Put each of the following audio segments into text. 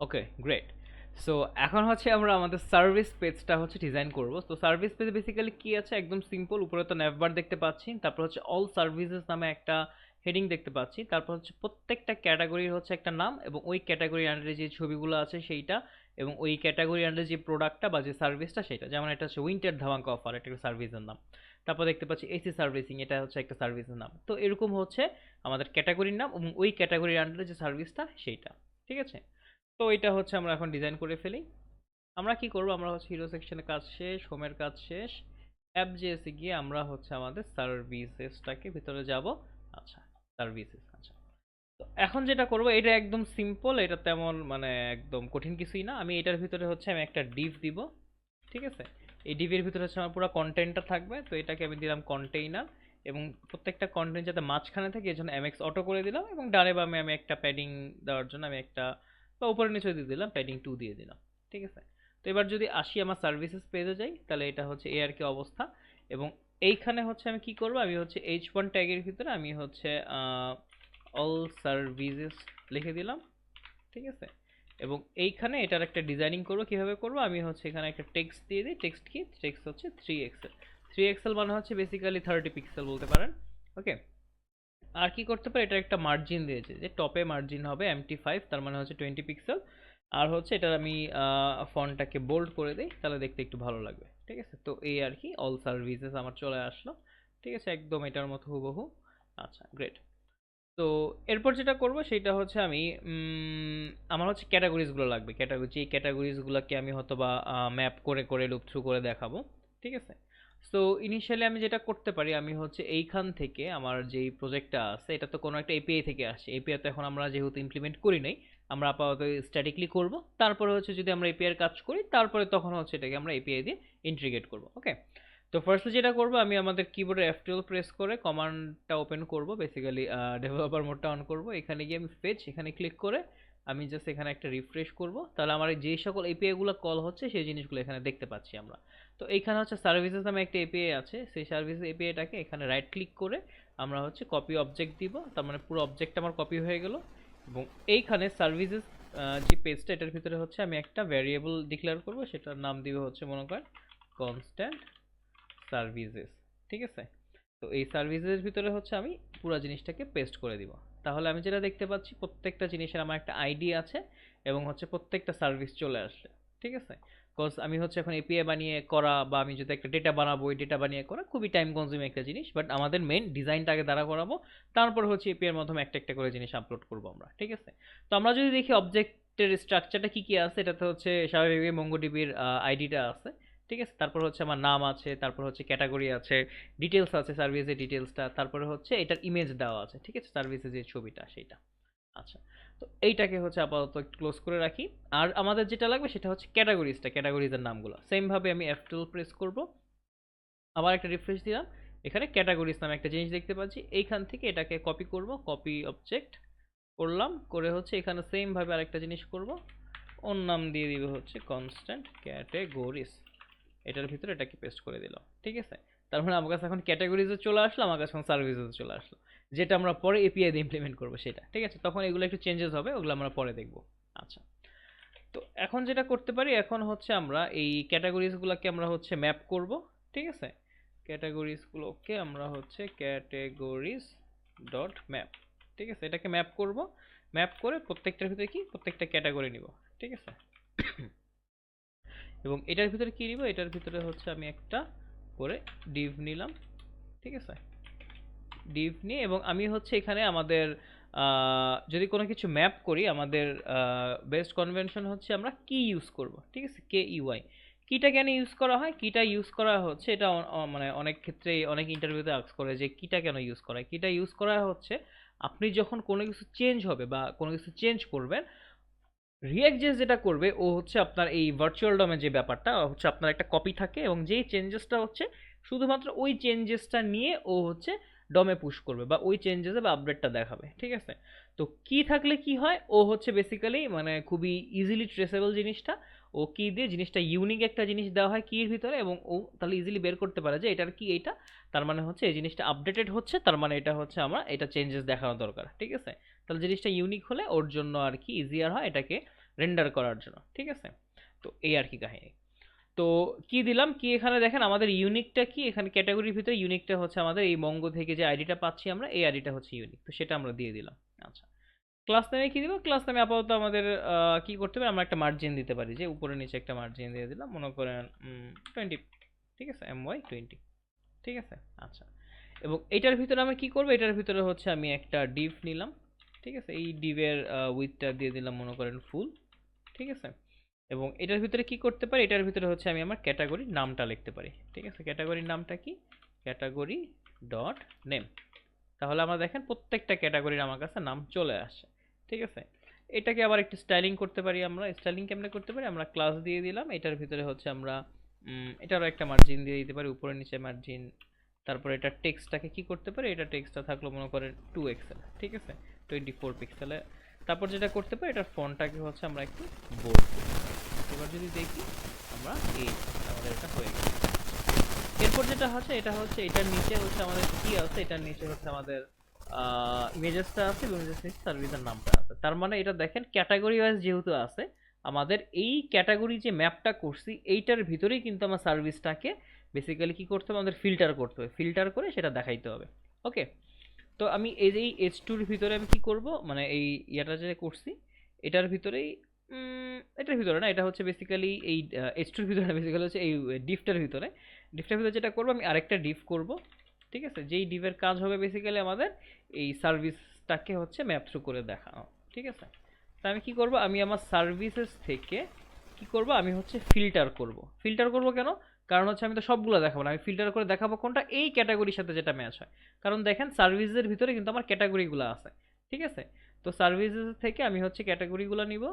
Okay great so এখন হচ্ছে আমরা আমাদের সার্ভিস পেজটা হচ্ছে ডিজাইন করব। তো সার্ভিস পেজে বেসিক্যালি কি আছে? একদম সিম্পল উপরে তো ন্যাভবার দেখতে পাচ্ছি। তারপর হচ্ছে অল সার্ভিসেস নামে একটা হেডিং দেখতে পাচ্ছি। তারপর হচ্ছে প্রত্যেকটা ক্যাটাগরির হচ্ছে একটা নাম এবং ওই ক্যাটাগরি আন্ডারে যে ছবিগুলো আছে সেইটা এবং ওই ক্যাটাগরি আন্ডারে যে প্রোডাক্টটা বা যে সার্ভিসটা সেটা যেমন এটা হচ্ছে উইন্টার ধামাকা অফার এটা একটা সার্ভিসের নাম। তারপর দেখতে পাচ্ছি এসি সার্ভিসিং এটা হচ্ছে একটা সার্ভিসের নাম। তো এরকম হচ্ছে আমাদের ক্যাটাগরির নাম এবং ওই ক্যাটাগরির আন্ডারে যে সার্ভিসটা সেইটা। ঠিক আছে? তো এটা হচ্ছে আমরা এখন ডিজাইন করে ফেলি। আমরা কি করব? আমরা হচ্ছে হিরো সেকশনের কাজ শেষ হোমের কাজ শেষ। অ্যাপ জেএসে গিয়ে আমরা হচ্ছে আমাদের সার্ভিসেসটাকে ভিতরে যাব। আচ্ছা সার্ভিসেস আচ্ছা। তো এখন যেটা করব, এটা একদম সিম্পল এটা তেমন মানে একদম কঠিন কিছুই না। আমি এটার ভিতরে হচ্ছে আমি একটা ডিভ দিব, ঠিক আছে? এই ডিভের ভিতরে হচ্ছে আমার পুরো কন্টেন্টটা থাকবে। তো এটাকে আমি দিলাম কন্টেইনার এবং প্রত্যেকটা কন্টেন্ট যাতে মাঝখানে থাকে, এই জন্য এমএক্স অটো করে দিলাম এবং ডানে বামে আমি একটা প্যাডিং দেওয়ার জন্য আমি একটা বা উপরে নিচে দিয়ে দিলাম প্যাডিং টু দিয়ে দিলাম, ঠিক আছে? তো এবার যদি আসি আমার সার্ভিসেস পেজে যাই, তাহলে এটা হচ্ছে এ আর কি অবস্থা। এবং এইখানে হচ্ছে আমি কি করব? আমি হচ্ছে এইচ ওয়ান ট্যাগের ভিতরে আমি হচ্ছে অল সার্ভিসেস লিখে দিলাম, ঠিক আছে? এবং এইখানে এটার একটা ডিজাইনিং করব, কীভাবে করব? আমি হচ্ছে এখানে একটা টেক্সট দিয়ে দিই। টেক্সট কি? টেক্সট হচ্ছে থ্রি এক্সেল থ্রি এক্সেল মানে হচ্ছে বেসিক্যালি থার্টি পিক্সেল বলতে পারেন ওকে আর কি করতে পারে? এটা একটা মার্জিন দিয়েছে যে টপে মার্জিন হবে এমটি ফাইভ তার মানে হচ্ছে টোয়েন্টি পিক্সেল আর হচ্ছে এটার আমি ফন্টটাকে বোল্ড করে দিই, তাহলে দেখতে একটু ভালো লাগবে। ঠিক আছে? তো এই আর কি অল সার্ভিসেস আমার চলে আসলো। ঠিক আছে? একদম এটার মতো হুবহু। আচ্ছা গ্রেট তো এরপর যেটা করব, সেটা হচ্ছে আমি আমার হচ্ছে ক্যাটাগরিজগুলো লাগবে। ক্যাটাগরি যে ক্যাটাগরিজগুলোকে আমি হয়তো বা ম্যাপ করে করে লুপ থ্রু করে দেখাবো। ঠিক আছে? সো ইনিশিয়ালি আমি যেটা করতে পারি, আমি হচ্ছে এইখান থেকে আমার যেই প্রজেক্টটা আছে, এটা তো কোনো একটা এপিআই থেকে আসছে এপিআই তো এখন আমরা যেহেতু ইমপ্লিমেন্ট করি নাই, আমরা আপাতত স্ট্যাটিকলি করব। তারপরে হচ্ছে যদি আমরা এপিআই এর কাজ করি, তারপরে তখন হচ্ছে এটাকে আমরা এপিআই দিয়ে ইন্টিগ্রেট করব ওকে তো ফার্স্টে যেটা করব, আমি আমাদের কিবোর্ডে এফ টুয়েলভ প্রেস করে কমান্ডটা ওপেন করব বেসিক্যালি ডেভেলপার মোডটা অন করব। এখানে গিয়ে আমি ফেচ এখানে ক্লিক করে আমি জাস্ট এখানে একটা রিফ্রেশ করব। তাহলে আমার যে সকল এপিআইগুলো কল হচ্ছে, সেই জিনিসগুলো এখানে দেখতে পাচ্ছি আমরা। তো এইখানে হচ্ছে সার্ভিসেস নামে একটা এপিআই আছে। সেই সার্ভিস এপিআইটাকে এখানে রাইট ক্লিক করে আমরা হচ্ছে কপি অবজেক্ট দিব। তার মানে পুরো অবজেক্ট আমার কপি হয়ে গেল। এবং এইখানে সার্ভিসেস যে পেজটা এটার ভিতরে হচ্ছে আমি একটা ভ্যারিয়েবল ডিক্লেয়ার করব। সেটার নাম দিবে হচ্ছে মনে করেন কনস্ট্যান্ট সার্ভিসেস ঠিক আছে? তো এই সার্ভিসের ভিতরে হচ্ছে আমি পুরো জিনিসটাকে পেস্ট করে দিব। তাহলে আমি যেটা দেখতে পাচ্ছি, প্রত্যেকটা জিনিসের আমার একটা আইডি আছে এবং হচ্ছে প্রত্যেকটা সার্ভিস চলে আসছে, ঠিক আছে? বিকজ আমি হচ্ছে এখন এপিআই বানিয়ে করা বা আমি যদি একটা ডেটা বানাবো, ওই ডেটা বানিয়ে করা খুবই টাইম কনজিউমিং একটা জিনিস বাট আমাদের মেন ডিজাইনটা আগে দ্বারা করাবো, তারপর হচ্ছে এপিআই এর মাধ্যমে একটা একটা করে জিনিস আপলোড করব আমরা, ঠিক আছে? তো আমরা যদি দেখি অবজেক্টের স্ট্রাকচারটা কী কী আছে, এটাতে হচ্ছে স্বাভাবিকভাবে মঙ্গোডিবির আইডিটা আছে। ঠিক আছে? তারপর হচ্ছে আমার নাম আছে, তারপর হচ্ছে ক্যাটাগরি আছে ডিটেলস আছে সার্ভিসের ডিটেলসটা তারপরে হচ্ছে এটার ইমেজ দেওয়া আছে, ঠিক আছে? সার্ভিসের যে ছবিটা, সেইটা। আচ্ছা তো এইটাকে হচ্ছে আপাতত একটু ক্লোজ করে রাখি। আর আমাদের যেটা লাগবে সেটা হচ্ছে ক্যাটাগরিজটা ক্যাটাগরিজের নামগুলো। সেমভাবে আমি এফ টুল প্রেস করব। আবার একটা রিফ্রেশ দিলাম। এখানে ক্যাটাগরিজ নামে একটা জিনিস দেখতে পাচ্ছি। এইখান থেকে এটাকে কপি করব কপি অবজেক্ট করলাম। করে হচ্ছে এখানে সেমভাবে আরেকটা জিনিস করব। ওর নাম দিয়ে দিবে হচ্ছে কনস্ট্যান্ট ক্যাটাগরিজ এটার ভিতরে এটাকে পেস্ট করে দিলাম ঠিক আছে? তার মানে আমার কাছে এখন ক্যাটাগরিজে চলে আসলো, আমার কাছে এখন সার্ভিসে চলে আসলো। যেটা আমরা পরে এপিআই দিয়ে ইমপ্লিমেন্ট করব সেটা, ঠিক আছে? তখন এগুলো একটু চেঞ্জেস হবে, ওগুলো আমরা পরে দেখব। আচ্ছা। তো এখন যেটা করতে পারি, এখন হচ্ছে আমরা এই ক্যাটাগরিজগুলোকে আমরা হচ্ছে ম্যাপ করব, ঠিক আছে? ক্যাটাগরিজগুলোকে আমরা হচ্ছে ক্যাটাগরিজ ডট ম্যাপ ঠিক আছে? এটাকে ম্যাপ করব। ম্যাপ করে প্রত্যেকটার ভিতরে কি? প্রত্যেকটা ক্যাটাগরি নিব, ঠিক আছে? এবং এটার ভিতরে কি নিব? এটার ভিতরে হচ্ছে আমি একটা করে ডিভ নিলাম, ঠিক আছে? ডিভ নিয়ে এবং আমি হচ্ছে এখানে আমাদের যদি কোনো কিছু ম্যাপ করি, আমাদের বেস্ট কনভেনশন হচ্ছে আমরা কি ইউজ করব, ঠিক আছে? কে ইউআই কিটা কেন ইউজ করা হয়? কিটা ইউজ করা হচ্ছে, এটা মানে অনেক ক্ষেত্রে অনেক ইন্টারভিউতে আক্স করে যে কিটা কেন ইউজ করা হয়? কিটা ইউজ করা হচ্ছে, আপনি যখন কোনো কিছু চেঞ্জ হবে বা কোনো কিছু চেঞ্জ করবেন রিয়াক্ট জেস যেটা করবে, ও হচ্ছে আপনার এই ভার্চুয়াল ডমে যে ব্যাপারটা, হচ্ছে আপনার একটা কপি থাকে এবং যেই চেঞ্জেসটা হচ্ছে, শুধুমাত্র ওই চেঞ্জেসটা নিয়ে ও হচ্ছে ডমে পুশ করবে বা ওই চেঞ্জেসে বা আপডেটটা দেখাবে, ঠিক আছে? তো কি থাকলে কি হয়? ও হচ্ছে বেসিক্যালি মানে খুবই ইজিলি ট্রেসেবল জিনিসটা। ও কি দিয়ে জিনিসটা ইউনিক একটা জিনিস দেওয়া হয় কির ভিতরে এবং ও তাহলে ইজিলি বের করতে পারে যে এটার কি এইটা? তার মানে হচ্ছে এই জিনিসটা আপডেটেড হচ্ছে, তার মানে এটা হচ্ছে আমরা এটা চেঞ্জেস দেখানো দরকার, ঠিক আছে? তাহলে জিনিসটা ইউনিক হলে ওর জন্য আর কি ইজিয়ার হয় এটাকে রেন্ডার করার জন্য, ঠিক আছে? তো এই আর কি কাহিনী। তো কি দিলাম? কি এখানে দেখেন আমাদের ইউনিকটা কি? এখানে ক্যাটাগরির ভিতরে ইউনিকটা হচ্ছে আমাদের এই মঙ্গো থেকে যে আইডিটা পাচ্ছি আমরা, এই আইডিটা হচ্ছে ইউনিক তো সেটা আমরা দিয়ে দিলাম। ক্লাস নামে কি দিব? ক্লাস নামে আপাতত আমাদের কি করতে পারি? আমরা একটা মার্জিন দিতে পারি, যে উপরে নিচে একটা মার্জিন দিয়ে দিলাম। মনে করেন টোয়েন্টি ঠিক আছে? এম ওয়াই টোয়েন্টি ঠিক আছে? আচ্ছা। এবং এটার ভিতরে আমি কি করব? এটার ভিতরে হচ্ছে আমি একটা ডিভ নিলাম, ঠিক আছে? এই ডিভের উইথটা দিয়ে দিলাম, মনে করেন ফুল ঠিক আছে? এবং এটার ভিতরে কি করতে পারি? এটার ভিতরে হচ্ছে আমি আমার ক্যাটাগরির নামটা লিখতে পারি, ঠিক আছে? ক্যাটাগরির নামটা কি? ক্যাটাগরি ডট নেম তাহলে আমরা দেখেন, প্রত্যেকটা ক্যাটাগরির আমার কাছে নাম চলে আসে। ঠিক আছে? এটাকে আবার একটু স্টাইলিং করতে পারি আমরা। স্টাইলিং কেমনে করতে পারি? আমরা ক্লাস দিয়ে দিলাম। এটার ভিতরে হচ্ছে আমরা এটারও একটা মার্জিন দিয়ে দিতে পারি। উপরে নিচে মার্জিন তারপরে এটা টেক্সটটাকে কি করতে পারি? এটা টেক্সটটা থাকল মনে করেন টু এক্সেল ঠিক আছে? টোয়েন্টি ফোর পিক্সেলে তারপর যেটা করতে পারি, এটার ফোনটাকে হচ্ছে আমরা একটু বোল্ড এবার যদি দেখি, আমরা এই আমাদের এটা হয়ে গেছে এরপর যেটা হচ্ছে, এটা হচ্ছে, এটার নিচে হচ্ছে আমাদের কি আছে? এটার নিচে হচ্ছে আমাদের ইমেজেসটা আছে ইমেজেস সার্ভিসের নামটা আছে। তার মানে এটা দেখেন ক্যাটাগরি ওয়াইজ যেহেতু আছে, আমাদের এই ক্যাটাগরি যে ম্যাপটা করছি, এইটার ভিতরেই কিন্তু আমার সার্ভিসটাকে বেসিক্যালি কী করতে হবে? আমাদের ফিল্টার করতে হবে। ফিল্টার করে সেটা দেখাইতে হবে। ওকে তো আমি এই যে এইচ টুর ভিতরে আমি কি করব? মানে এই ইয়াটা যে করছি, এটার ভিতরেই এটার ভিতরে না, এটা হচ্ছে বেসিক্যালি এই এইচ টুর ভিতরে না বেসিক্যালি হচ্ছে এই ডিফটার ভিতরে। ডিফটার ভিতরে যেটা করব, আমি আরেকটা ডিফ করব। ঠিক আছে? যেই ডিভের কাজ হবে বেসিক্যালি আমাদের এই সার্ভিসটাকে হচ্ছে ম্যাপ থ্রু করে দেখানো ঠিক আছে? তা আমি কি করব? আমি আমার সার্ভিসেস থেকে কি করব? আমি হচ্ছে ফিল্টার করব। ফিল্টার করব কেন? কারণ হচ্ছে আমি তো সবগুলো দেখাবো না। আমি ফিল্টার করে দেখাবো কোনটা? এই ক্যাটাগরির সাথে যেটা ম্যাচ হয়। কারণ দেখেন, সার্ভিসের ভিতরে কিন্তু আমার ক্যাটাগরিগুলো আছে, ঠিক আছে? তো সার্ভিসেস থেকে আমি হচ্ছে ক্যাটাগরিগুলো নিব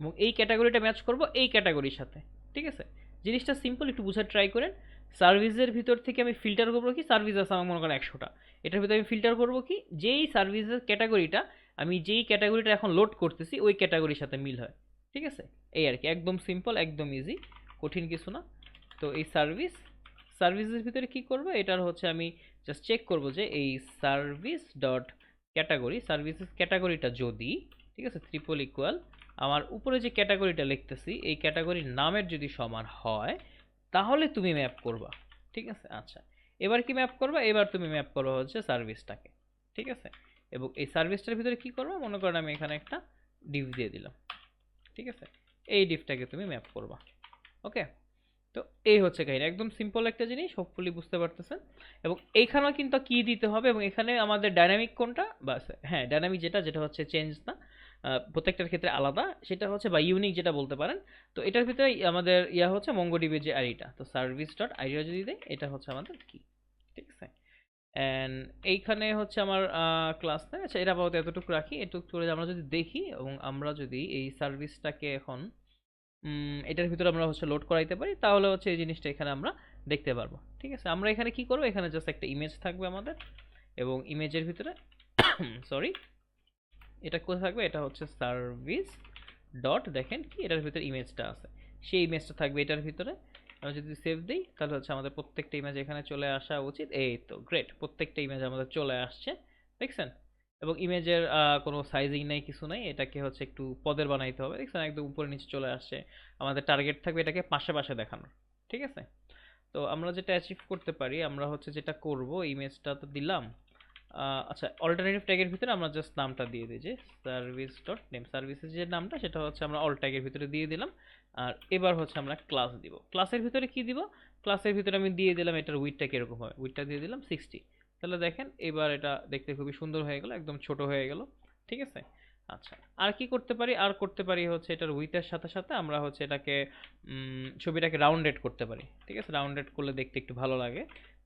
এবং এই ক্যাটাগরিটা ম্যাচ করব এই ক্যাটাগরির সাথে, ঠিক আছে? জিনিসটা সিম্পল একটু বুঝার ট্রাই করেন। সার্ভিসের ভিতর থেকে আমি ফিল্টার করব কি? সার্ভিস আছে আমার মনে করেন একশোটা। এটার ভিতরে আমি ফিল্টার করব কি? যেই সার্ভিসের ক্যাটাগরিটা, আমি যেই ক্যাটাগরিটা এখন লোড করতেছি, ওই ক্যাটাগরির সাথে মিল হয়। ঠিক আছে? এই আর কি। একদম সিম্পল একদম ইজি কঠিন কিছু না। তো এই সার্ভিস, সার্ভিসের ভিতরে কি করব? এটার হচ্ছে আমি জাস্ট চেক করব যে এই সার্ভিস ডট ক্যাটাগরি, সার্ভিসেস ক্যাটাগরিটা যদি, ঠিক আছে? ত্রিপল ইকুয়াল আমার উপরে যে ক্যাটাগরিটা লিখতেছি, এই ক্যাটাগরির নামের যদি সমান হয় তাহলে তুমি ম্যাপ করবা। ঠিক আছে? আচ্ছা। এবার কি ম্যাপ করবা? এবার তুমি ম্যাপ করবা হচ্ছে সার্ভিসটাকে। ঠিক আছে? এবং এই সার্ভিসটার ভিতরে কি করবা? মনে করেন আমি এখানে একটা ডিভ দিয়ে দিলাম। ঠিক আছে? এই ডিভটাকে তুমি ম্যাপ করবা। ওকে? তো এই হচ্ছে কাহিনী। একদম সিম্পল একটা জিনিস হোপফুলি বুঝতে পারতেছেন। এবং এইখানেও কিন্তু কি দিতে হবে? এবং এখানে আমাদের ডাইনামিক কোনটা? বা হ্যাঁ ডাইনামিক যেটা যেটা হচ্ছে চেঞ্জ না। প্রত্যেকটার ক্ষেত্রে আলাদা। সেটা হচ্ছে বা ইউনিক যেটা বলতে পারেন, তো এটার ভিতরে আমাদের ইয়া হচ্ছে মঙ্গোডিবির যে আইডিটা তো সার্ভিস ডট আইডিয়া যদি দেয় এটা হচ্ছে আমাদের কি? ঠিক আছে? অ্যান্ড এইখানে হচ্ছে আমার ক্লাস নেই। আচ্ছা এটা আপাতত এতটুকু রাখি। এটুকু করে আমরা যদি দেখি এবং আমরা যদি এই সার্ভিসটাকে এখন এটার ভিতরে আমরা হচ্ছে লোড করাইতে পারি, তাহলে হচ্ছে এই জিনিসটা এখানে আমরা দেখতে পারব। ঠিক আছে? আমরা এখানে কি করব? এখানে জাস্ট একটা ইমেজ থাকবে আমাদের এবং ইমেজের ভিতরে সরি এটা কোথায় থাকবে? এটা হচ্ছে সার্ভিস ডট দেখেন কি? এটার ভিতরে ইমেজটা আছে। সেই ইমেজটা থাকবে এটার ভিতরে। আমরা যদি সেভ দিই, তাহলে হচ্ছে আমাদের প্রত্যেকটা ইমেজ এখানে চলে আসা উচিত। এই তো গ্রেট প্রত্যেকটা ইমেজ আমাদের চলে আসছে। দেখছেন? এবং ইমেজের কোনো সাইজিং নেই, কিছু নেই। এটাকে হচ্ছে একটু পদের বানাইতে হবে। দেখছেন? একদম উপরে নিচে চলে আসছে। আমাদের টার্গেট থাকবে এটাকে পাশে পাশে দেখানোর। ঠিক আছে? তো আমরা যেটা অ্যাচিভ করতে পারি, আমরা হচ্ছে যেটা করব ইমেজটা তো দিলাম। আচ্ছা অল্টারনেটিভ ট্যাগের ভিতরে আমরা জাস্ট নামটা দিয়ে দিই যে সার্ভিস ডট নেম সার্ভিসের যে নামটা, সেটা হচ্ছে আমরা অল ট্যাগের ভিতরে দিয়ে দিলাম। আর এবার হচ্ছে আমরা ক্লাস দিব। ক্লাসের ভিতরে কি দিব? ক্লাসের ভিতরে আমি দিয়ে দিলাম এটার উইথটা কীরকম হবে? উইথটা দিয়ে দিলাম সিক্সটি তাহলে দেখেন, এবার এটা দেখতে খুবই সুন্দর হয়ে গেল, একদম ছোট হয়ে গেল। ঠিক আছে? আচ্ছা আর কি করতে পারি? আর করতে পারি হচ্ছে এটার উইথের সাথে সাথে আমরা হচ্ছে এটাকে ছবিটাকে রাউন্ডেড করতে পারি। ঠিক আছে? রাউন্ডেড করলে দেখতে একটু ভালো লাগে।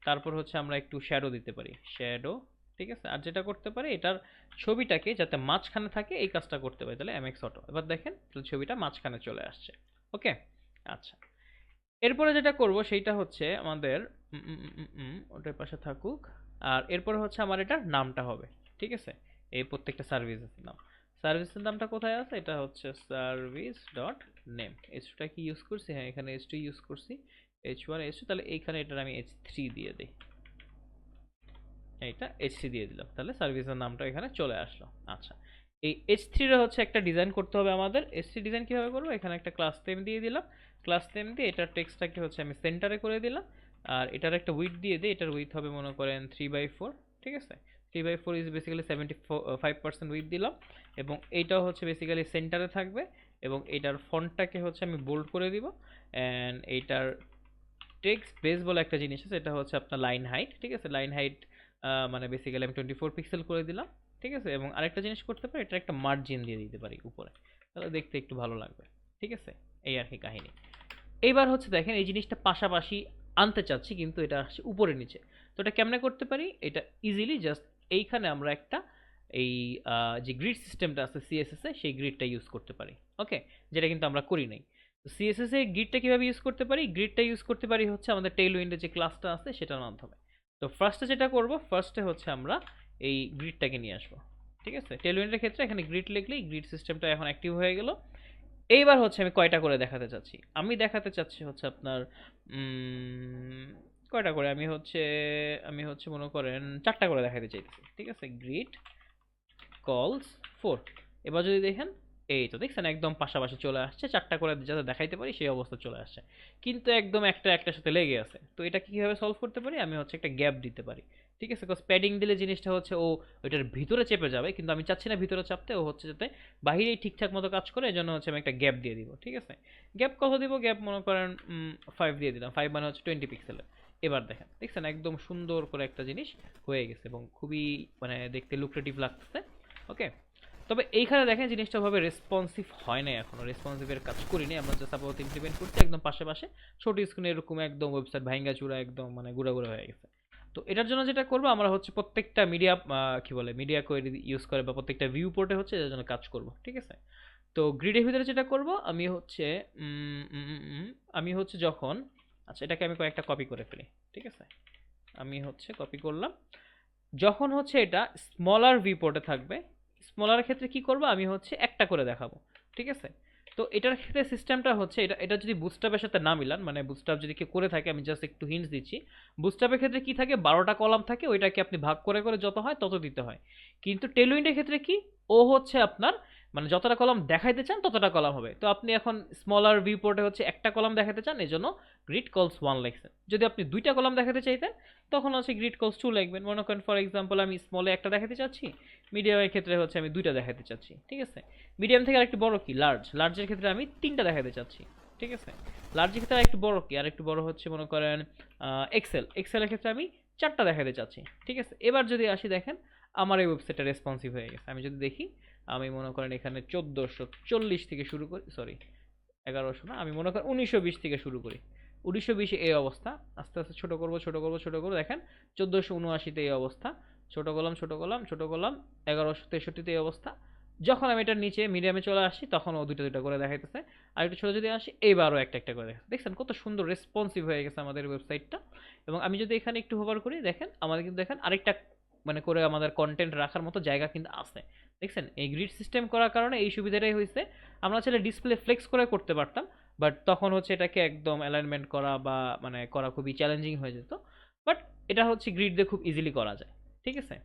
তারপর হচ্ছে আমরা একটু শ্যাডো দিতে পারি। শ্যাডো ঠিক আছে? আর যেটা করতে পারি, এটার ছবিটাকে যাতে মাঝখানে থাকে, এই কাজটা করতে পারি। তাহলে এমএক্স অটো এবার দেখেন, তাহলে ছবিটা মাঝখানে চলে আসছে। ওকে? আচ্ছা। এরপরে যেটা করব, সেইটা হচ্ছে আমাদের ওটার পাশে থাকুক। আর এরপরে হচ্ছে আমার এটার নামটা হবে। ঠিক আছে? এই প্রত্যেকটা সার্ভিসের নাম। সার্ভিসের নামটা কোথায় আছে? এটা হচ্ছে সার্ভিস ডট নেম এইচটা কি ইউজ করছি? হ্যাঁ এখানে এইচ টু ইউজ করছি। এইচ ওয়ান এইচ টু তাহলে এইখানে এটার আমি এইচ থ্রি দিয়ে দিই। এইটা এইচ থ্রি দিয়ে দিলাম। তাহলে সার্ভিসের নামটা এখানে চলে আসলো। আচ্ছা এই এইচ থ্রিটা হচ্ছে একটা ডিজাইন করতে হবে আমাদের। এইচ থ্রি ডিজাইন কীভাবে করব? এখানে একটা ক্লাস নেম দিয়ে দিলাম। ক্লাস নেম দিয়ে এটার টেক্সটটাকে হচ্ছে আমি সেন্টারে করে দিলাম। আর এটার একটা উইথ দিয়ে দিই। এটার উইথ হবে মনে করেন থ্রি বাই ফোর ঠিক আছে? Three by four is basically seventy five percent with দিলাম। এবং এইটাও হচ্ছে বেসিক্যালি সেন্টারে থাকবে। এবং এটার ফন্টটাকে হচ্ছে আমি বোল্ড করে দিব। অ্যান্ড এইটার টেক্সট বেস বলে একটা জিনিস আছে। এটা হচ্ছে আপনার লাইন হাইট ঠিক আছে? লাইন হাইট মানে বেসিক্যালি আমি টোয়েন্টি ফোর পিক্সেল করে দিলাম, ঠিক আছে? এবং আরেকটা জিনিস করতে পারি এটা একটা মার্জিন দিয়ে দিতে পারি উপরে। তাহলে দেখতে একটু ভালো লাগবে, ঠিক আছে? এই আর কি কাহিনী। এইবার হচ্ছে দেখেন, এই জিনিসটা পাশাপাশি আনতে চাচ্ছি, কিন্তু এটা আসছে উপরে নিচে। তো এটা কেমনে করতে পারি? এটা ইজিলি জাস্ট এইখানে আমরা একটা এই যে গ্রিড সিস্টেমটা আছে সিএসএস সেই গ্রিডটা ইউজ করতে পারি ওকে যেটা কিন্তু আমরা করি নাই। তো সিএসএস গ্রিডটা কীভাবে ইউজ করতে পারি? গ্রিডটা ইউজ করতে পারি হচ্ছে আমাদের টেইল উইন্ডের যে ক্লাসটা আছে, সেটার মাধ্যমে। তো ফার্স্টে যেটা করব ফার্স্টে হচ্ছে আমরা এই গ্রিডটাকে নিয়ে আসব। ঠিক আছে? টেইল উইন্ডের ক্ষেত্রে এখানে গ্রিড লিখলেই গ্রিড সিস্টেমটা এখন অ্যাক্টিভ হয়ে গেল। এইবার হচ্ছে আমি কয়টা করে দেখাতে চাচ্ছি? আমি দেখাতে চাচ্ছি হচ্ছে আপনার কয়টা করে? আমি হচ্ছে আমি হচ্ছে মনে করেন চারটা করে দেখাতে চাইছি ঠিক আছে? গ্রিড কলস ফোর এবার যদি দেখেন এই তো দেখছেন, একদম পাশাপাশি চলে আসছে। চারটা করে যাতে দেখাইতে পারি সেই অবস্থা চলে আসছে। কিন্তু একদম একটা একটার সাথে লেগে আছে। তো এটা কীভাবে সলভ করতে পারি? আমি হচ্ছে একটা গ্যাপ দিতে পারি। ঠিক আছে? বিকজ প্যাডিং দিলে জিনিসটা হচ্ছে ও ওইটার ভিতরে চেপে যাবে, কিন্তু আমি চাচ্ছি না ভিতরে চাপতে। ও হচ্ছে যাতে বাহিরেই ঠিকঠাক মতো কাজ করে, এজন্য হচ্ছে আমি একটা গ্যাপ দিয়ে দিব। ঠিক আছে? গ্যাপ কত দিব? গ্যাপ মনে করেন ফাইভ দিয়ে দিলাম। ফাইভ মানে হচ্ছে টোয়েন্টি পিক্সেলের এবার দেখেন, দেখছেন? একদম সুন্দর করে একটা জিনিস হয়ে গেছে এবং খুবই মানে দেখতে লুক্রেটিভ লাগতেছে। ওকে তবে এইখানে দেখেন জিনিসটা ভাবে রেসপন্সিভ হয় না এখনও। রেসপন্সিভের কাজ করিনি, আমরা জাস্ট আপাতত ইমপ্লিমেন্ট করছি, একদম পাশে পাশে ছোট স্ক্রিনে এরকম একদম ওয়েবসাইট ভাঙ্গা চূড়া একদম মানে গুঁড়া গুঁড়া হয়ে গেছে। তো এটার জন্য যেটা করব, আমরা হচ্ছে প্রত্যেকটা মিডিয়া কি বলে মিডিয়া কোয়েরি ইউজ করে বা প্রত্যেকটা ভিউ পোর্টে হচ্ছে এটার জন্য কাজ করব, ঠিক আছে? তো গ্রিডের ভিতরে যেটা করব, আমি হচ্ছে আমি হচ্ছে যখন আচ্ছা এটাকে আমি কয়েকটা কপি করে ফেলি, ঠিক আছে? আমি হচ্ছে কপি করলাম। যখন হচ্ছে এটা স্মলার ভিউ পোর্টে থাকবে স্মলার ক্ষেত্রে কি করব? আমি হচ্ছে একটা করে দেখাবো, ঠিক আছে? তো এটার ক্ষেত্রে সিস্টেমটা হচ্ছে এটা এটা যদি বুস্টাপের সাথে না মিলান মানে বুস্টাপ যদি কেউ করে থাকে, আমি জাস্ট একটু হিন্টস দিচ্ছি। বুস্টাপের ক্ষেত্রে কি থাকে? বারোটা কলাম থাকে, ওইটাকে আপনি ভাগ করে করে যত হয় তত দিতে হয়। কিন্তু টেলুইন্টের ক্ষেত্রে কি? ও হচ্ছে আপনার মানে যতটা কলাম দেখাইতে চান, ততটা কলাম হবে। তো আপনি এখন স্মলার ভিউ পোর্টে হচ্ছে একটা কলাম দেখাতে চান, এই জন্য গ্রিড কলস ওয়ান লিখছেন। যদি আপনি দুইটা কলাম দেখাতে চাইতেন, তখন হচ্ছে গ্রিড কলস টু লিখবেন। মনে করেন ফর এক্সাম্পল আমি স্মলে একটা দেখাতে চাচ্ছি মিডিয়ামের ক্ষেত্রে হচ্ছে আমি দুইটা দেখাতে চাচ্ছি, ঠিক আছে? মিডিয়াম থেকে আরেকটু বড় কি? লার্জ লার্জের ক্ষেত্রে আমি তিনটা দেখাতে চাচ্ছি, ঠিক আছে? লার্জের ক্ষেত্রে আরেকটু বড় কি? আরেকটু বড় হচ্ছে মনে করেন এক্সেল এক্সেলের ক্ষেত্রে আমি চারটা দেখাতে চাচ্ছি, ঠিক আছে? এবার যদি আসি দেখেন, আমার এই ওয়েবসাইটটা রেসপন্সিভ হয়ে গেছে। আমি যদি দেখি আমি মনে করেন এখানে চোদ্দোশো চল্লিশ থেকে শুরু করি সরি এগারোশো না, আমি মনে করেন উনিশশো বিশ থেকে শুরু করি। উনিশশো বিশে এই অবস্থা, আস্তে আস্তে ছোটো করব ছোটো করব ছোটো করব। দেখেন চোদ্দোশো উনআশিতে এই অবস্থা, ছোটো করলাম ছোটো করলাম ছোটো করলাম, এগারোশো তেষট্টিতে এই অবস্থা। যখন আমি এটার নিচে মিডিয়ামে চলে আসি, তখন ও দুটো দুটো করে দেখাইতেছে। আর একটু ছোটো যদি আসি, এইবারও একটা একটা করে দেখাচ্ছে দেখছেন কত সুন্দর রেসপন্সিভ হয়ে গেছে আমাদের ওয়েবসাইটটা এবং আমি যদি এখানে একটু হোভার করি, দেখেন আমাদের কিন্তু দেখেন আরেকটা মানে করে আমাদের কন্টেন্ট রাখার মতো জায়গা কিন্তু আছে। দেখছেন, এই গ্রিড সিস্টেম করার কারণে এই সুবিধাটাই হয়েছে। আমরা চাইলে ডিসপ্লে ফ্লেক্স করে করতে পারতাম বাট তখন হচ্ছে এটাকে একদম অ্যালাইনমেন্ট করা বা মানে করা খুবই চ্যালেঞ্জিং হয়ে যেত। বাট এটা হচ্ছে গ্রিড দিয়ে খুব ইজিলি করা যায়, ঠিক আছে?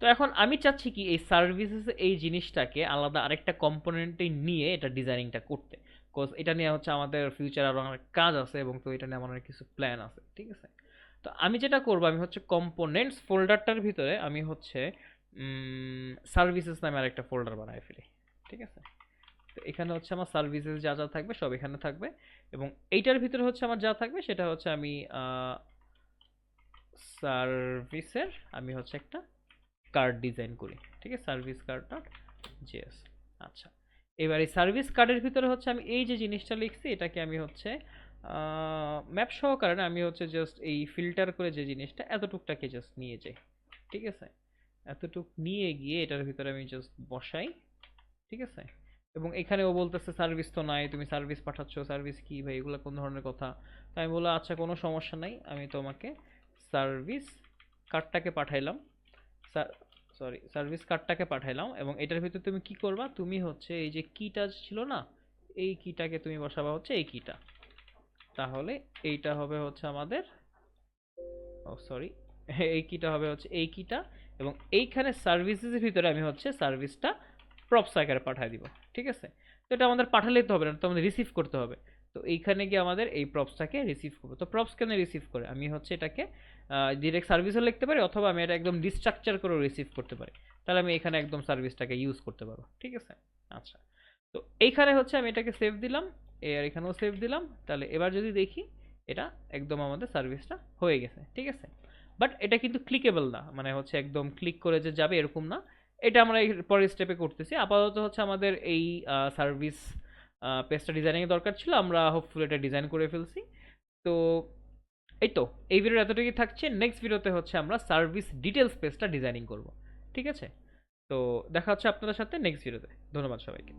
তো এখন আমি চাচ্ছি কি এই সার্ভিসেস এই জিনিসটাকে আলাদা আরেকটা কম্পোনেন্টে নিয়ে এটা ডিজাইনিংটা করতে। বিকজ এটা নিয়ে হচ্ছে আমাদের ফিউচার আরও অনেক কাজ আছে এবং তো এটা নিয়ে আমার অনেক কিছু প্ল্যান আছে, ঠিক আছে? তো আমি যেটা করব, আমি হচ্ছে কম্পোনেন্টস ফোল্ডারটার ভিতরে আমি হচ্ছে সার্ভিসেস নামে আরেকটা ফোল্ডার বানায় ফেলি, ঠিক আছে? তো এখানে হচ্ছে আমার সার্ভিসেস যা যা থাকবে সব এখানে থাকবে এবং এইটার ভিতরে হচ্ছে আমার যা থাকবে সেটা হচ্ছে আমি সার্ভিসের আমি হচ্ছে একটা কার্ড ডিজাইন করি, ঠিক আছে? সার্ভিস কার্ড ডট জিএস আচ্ছা। এবার এই সার্ভিস কার্ডের ভিতরে হচ্ছে আমি এই যে জিনিসটা লিখছি, এটাকে আমি হচ্ছে ম্যাপ সহকারে আমি হচ্ছে জাস্ট এই ফিল্টার করে যে জিনিসটা এতটুকটাকে জাস্ট নিয়ে যাই, ঠিক আছে? এতটুক নিয়ে গিয়ে এটার ভিতরে আমি জাস্ট বসাই, ঠিক আছে? এবং এখানে ও বলতেছে সার্ভিস তো নাই, তুমি সার্ভিস পাঠাচ্ছ সার্ভিস কি ভাই? এগুলো কোন ধরনের কথা? তাই আমি বললাম আচ্ছা কোনো সমস্যা নাই, আমি তোমাকে সার্ভিস কার্ডটাকে পাঠাইলাম। সরি সার্ভিস কার্ডটাকে পাঠাইলাম এবং এটার ভিতরে তুমি কি করবা? তুমি হচ্ছে এই যে কিটা ছিল না, এই কিটাকে তুমি বসাবা হচ্ছে এই কিটা তাহলে এইটা হবে হচ্ছে আমাদের, ও সরি এই কিটা হবে হচ্ছে এই কিটা এবং এইখানে সার্ভিসেসের ভিতরে আমি হচ্ছে সার্ভিসটা প্রপস আকারে পাঠিয়ে দিব, ঠিক আছে? তো এটা আমাদের পাঠালেই তো হবে না তো আমাদের রিসিভ করতে হবে। তো এইখানে গিয়ে আমাদের এই প্রপসটাকে রিসিভ করব। তো প্রপস কেন রিসিভ করে? আমি হচ্ছে এটাকে ডিরেক্ট সার্ভিসও লিখতে পারি অথবা আমি এটা একদম ডিস্ট্রাকচার করে রিসিভ করতে পারি। তাহলে আমি এখানে একদম সার্ভিসটাকে ইউজ করতে পারব, ঠিক আছে? আচ্ছা। তো এইখানে হচ্ছে আমি এটাকে সেভ দিলাম আর এখানেও সেভ দিলাম, তাহলে এবার যদি দেখি এটা একদম আমাদের সার্ভিসটা হয়ে গেছে, ঠিক আছে? বাট এটা কিন্তু ক্লিকেবল না মানে হচ্ছে একদম ক্লিক করে যে যাবে এরকম না। এটা আমরা এর পরের স্টেপে করতেছি। আপাতত হচ্ছে আমাদের এই সার্ভিস পেজটা ডিজাইনিংয়ের দরকার ছিল, আমরা হোপফুল এটা ডিজাইন করে ফেলছি। তো এই তো, এই ভিডিওর এতটুকুই থাকছে। নেক্সট ভিডিওতে হচ্ছে আমরা সার্ভিস ডিটেলস পেজটা ডিজাইনিং করব, ঠিক আছে? তো দেখা হচ্ছে আপনাদের সাথে নেক্সট ভিডিওতে ধন্যবাদ সবাইকে।